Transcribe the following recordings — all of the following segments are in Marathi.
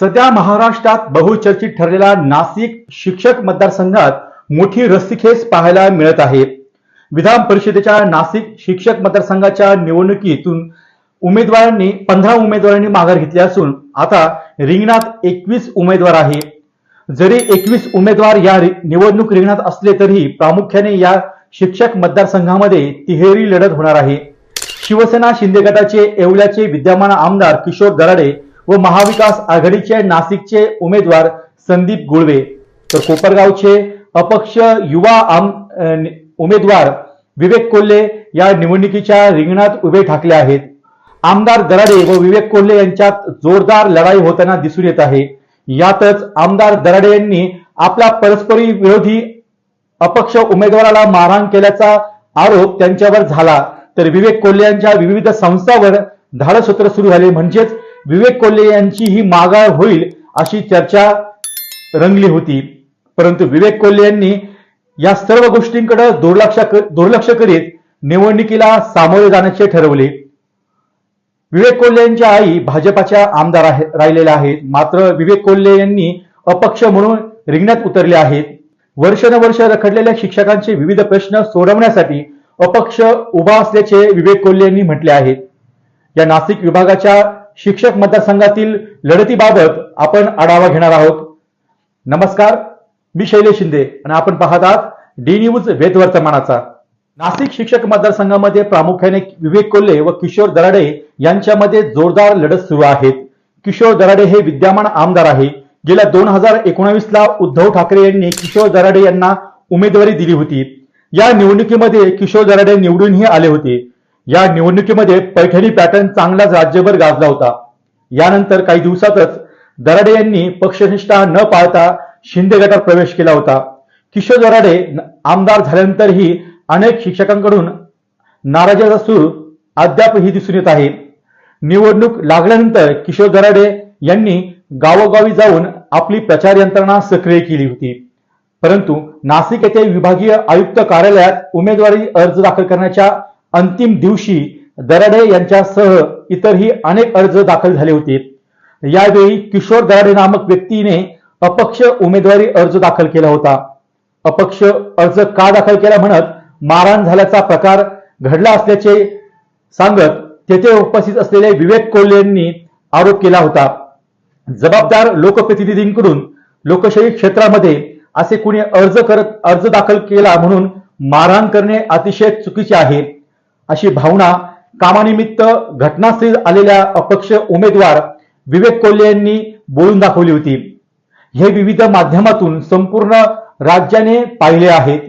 सध्या महाराष्ट्रात बहुचर्चित ठरलेला नाशिक शिक्षक मतदारसंघात मोठी रस्सीखेच पाहायला मिळत आहे. विधान परिषदेच्या नाशिक शिक्षक मतदारसंघाच्या निवडणुकीतून उमेदवारांनी पंधरा उमेदवारांनी माघार घेतली असून आता रिंगणात एकवीस उमेदवार आहे. जरी एकवीस उमेदवार या निवडणूक रिंगणात असले तरी प्रामुख्याने या शिक्षक मतदारसंघामध्ये तिहेरी लढत होणार आहे. शिवसेना शिंदे गटाचे येवल्याचे विद्यमान आमदार किशोर दराडे व महाविकास आघाडीचे नाशिकचे उमेदवार संदीप गुळवे. तर कोपरगावचे अपक्ष युवा आम उमेदवार विवेक कोल्हे या निवडणुकीच्या रिंगणात उभे ठाकले आहेत. आमदार दराडे व विवेक कोल्हे यांच्यात जोरदार लढाई होताना दिसून येत आहे. यातच आमदार दराडे यांनी आपला परस्परी विरोधी अपक्ष उमेदवाराला मारहाण केल्याचा आरोप त्यांच्यावर झाला. तर विवेक कोल्हे यांच्या विविध संस्थांवर धाडसत्र सुरू झाले. म्हणजेच विवेक कोल्हे यांची ही मागाळ होईल अशी चर्चा रंगली होती. परंतु विवेक कोल्हे यांनी या सर्व गोष्टींकडे दुर्लक्ष दुर्लक्ष करीत निवडणुकीला सामोरे जाण्याचे ठरवले. विवेक कोल्हे यांच्या आई भाजपाच्या आमदार राहिलेल्या आहेत. मात्र विवेक कोल्हे यांनी अपक्ष म्हणून रिंगणात उतरले आहेत. वर्षानुवर्ष रखडलेल्या शिक्षकांचे विविध प्रश्न सोडवण्यासाठी अपक्ष उभा असल्याचे विवेक कोल्हे यांनी म्हटले आहे. या नाशिक विभागाच्या शिक्षक मतदारसंघातील लढतीबाबत आपण आढावा घेणार आहोत. नमस्कार मी शैलेश शिंदे आणि आपण पाहत आहात डी न्यूज वेदवर्तमानाचा नाशिक शिक्षक मतदारसंघामध्ये प्रामुख्याने विवेक कोल्हे व किशोर दराडे यांच्यामध्ये जोरदार लढत सुरू आहेत किशोर दराडे हे विद्यमान आमदार आहे. गेल्या दोन हजार एकोणावीस ला उद्धव ठाकरे यांनी किशोर दराडे यांना उमेदवारी दिली होती. या निवडणुकीमध्ये किशोर दराडे निवडूनही आले होते. या निवडणुकीमध्ये पैठणी पॅटर्न चांगलाच राज्यभर गाजला होता. यानंतर काही दिवसातच दराडे यांनी पक्षनिष्ठा न पाळता शिंदे गटात प्रवेश केला होता. किशोर दराडे आमदार झाल्यानंतरही अनेक शिक्षकांकडून नाराजीचा सूर अद्यापही दिसून येत आहे. निवडणूक लागल्यानंतर किशोर दराडे यांनी गावोगावी जाऊन आपली प्रचार यंत्रणा सक्रिय केली होती. परंतु नाशिक येथे विभागीय आयुक्त कार्यालयात उमेदवारी अर्ज दाखल करण्याच्या अंतिम दिवशी दराडे यांच्यासह इतरही अनेक अर्ज दाखल झाले होते. यावेळी किशोर दराडे नामक व्यक्तीने अपक्ष उमेदवारी अर्ज दाखल केला होता. अपक्ष अर्ज का दाखल केला म्हणत मारहाण झाल्याचा प्रकार घडला असल्याचे सांगत तेथे उपस्थित असलेले विवेक कोल्हे यांनी आरोप केला होता. जबाबदार लोकप्रतिनिधींकडून लोकशाही क्षेत्रामध्ये असे कुणी अर्ज करत अर्ज दाखल केला म्हणून मारहाण करणे अतिशय चुकीचे आहे. अशी भावना कामानिमित्त घटनास्थळी आलेल्या अपक्ष उमेदवार विवेक कोल्हे यांनी बोलून दाखवली होती. हे विविध माध्यमातून संपूर्ण राज्याने पाहिले आहेत.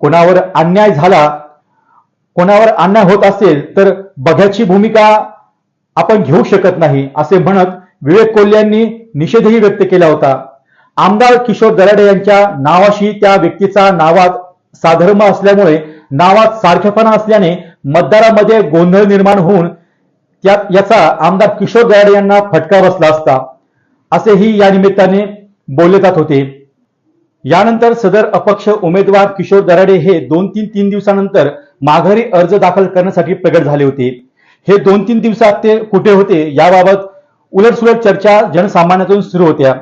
कोणावर अन्याय झाला कोणावर अन्याय होत असेल तर बघ्याची भूमिका आपण घेऊ शकत नाही असे म्हणत विवेक कोल्हे यांनी निषेधही व्यक्त केला होता. आमदार किशोर दराडे यांच्या नावाशी त्या व्यक्तीचा नावात साधर्म असल्यामुळे नावात सारखेपणा असल्याने मतदारामध्ये गोंधळ निर्माण होऊन त्यात याचा आमदार किशोर दराडे यांना फटका बसला असता. असेही या निमित्ताने बोलले जात होते. यानंतर सदर अपक्ष उमेदवार किशोर दराडे हे दोन तीन तीन दिवसानंतर माघारी अर्ज दाखल करण्यासाठी प्रगट झाले होते. हे दोन तीन दिवसात ते कुठे होते याबाबत उलटसुलट चर्चा जनसामान्यातून सुरू होत्या.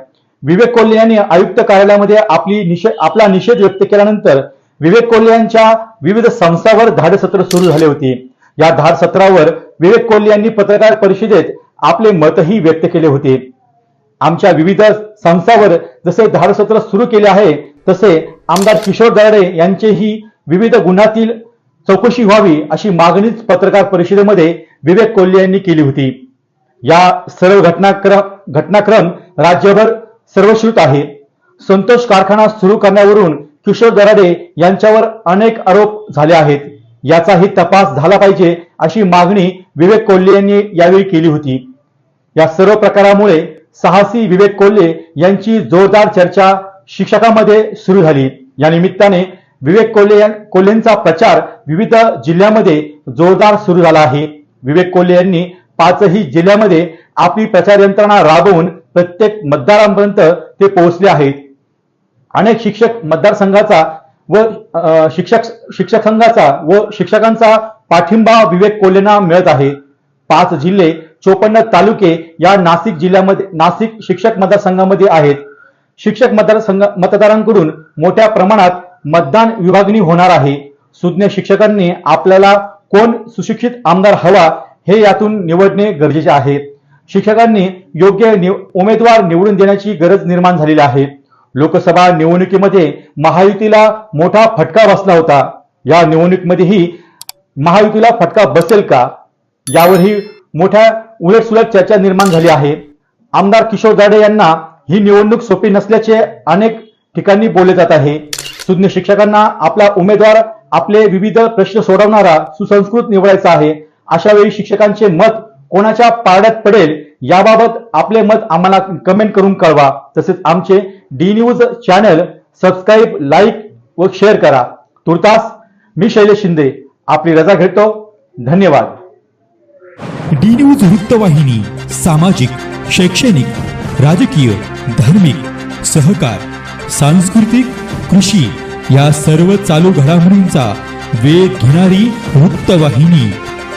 विवेक कोल्हे यांनी आयुक्त कार्यालयामध्ये आपली निषेध आपला निषेध व्यक्त केल्यानंतर विवेक कोल्हे यांच्या विविध संस्थांवर धाडसत्र सुरू झाले होते. या धाडसत्रावर विवेक कोल्हे यांनी पत्रकार परिषदेत आपले मतही व्यक्त केले होते. आमच्या विविध संस्थांवर जसे धाडसत्र सुरू केले आहे तसे आमदार किशोर दराडे यांचेही विविध गुन्ह्यातील चौकशी व्हावी अशी मागणीच पत्रकार परिषदेमध्ये विवेक कोल्हे यांनी केली होती. या सर्व घटनाक्रम घटनाक्रम राज्यभर सर्वश्रुत आहे. संतोष कारखाना सुरू करण्यावरून किशोर दराडे यांच्यावर अनेक आरोप झाले आहेत. याचाही तपास झाला पाहिजे अशी मागणी विवेक कोल्हे यांनी यावेळी केली होती. या सर्व प्रकारामुळे साहसी विवेक कोल्हे यांची जोरदार चर्चा शिक्षकांमध्ये सुरू झाली. या निमित्ताने विवेक कोल्हे कोल्हेंचा प्रचार विविध जिल्ह्यामध्ये जोरदार सुरू झाला आहे. विवेक कोल्हे यांनी पाचही जिल्ह्यामध्ये आपली प्रचार यंत्रणा राबवून प्रत्येक मतदारांपर्यंत ते पोहोचले आहेत. अनेक शिक्षक मतदारसंघाचा व शिक्षक शिक्षक संघाचा व शिक्षकांचा पाठिंबा विवेक कोल्हेंना मिळत आहे. पाच जिल्हे चोपन्न तालुके या नाशिक जिल्ह्यामध्ये नाशिक शिक्षक मतदारसंघामध्ये आहेत. शिक्षक मतदारसंघ मतदारांकडून मोठ्या प्रमाणात मतदान विभागणी होणार आहे. सुज्ञ शिक्षकांनी आपल्याला कोण सुशिक्षित आमदार हवा हे यातून निवडणे गरजेचे आहे. शिक्षकांनी योग्य निव- उमेदवार निवडून देण्याची गरज निर्माण झालेली आहे. लोकसभा निवडणुकीमध्ये महायुतीला मोठा फटका बसला होता. या निवडणुकीमध्येही महायुतीला फटका बसेल का? यावरही मोठ्या उलटसुलट चर्चा निर्माण झाली आहे. आमदार किशोर जाडे यांना ही निवडणूक सोपी नसल्याचे अनेक ठिकाणी बोलले जात आहे. सुज्ञ शिक्षकांना आपला उमेदवार आपले विविध प्रश्न सोडवणारा सुसंस्कृत निवडायचा आहे. अशा वेळी शिक्षकांचे मत कोणाच्या पारड्यात पडेल याबाबत आपले मत आम्हाला कमेंट करून कळवा. तसेच आमचे D news channel subscribe like व शेअर करा. तुर्तास मी शैलेश शिंदे आपली रजा घेतो. धन्यवाद. डी न्यूज वृत्तवाहिनी सामाजिक शैक्षणिक राजकीय धार्मिक सहकार सांस्कृतिक कृषी या सर्व चालू घडामोडींचा वेध घेणारी वृत्तवाहिनी.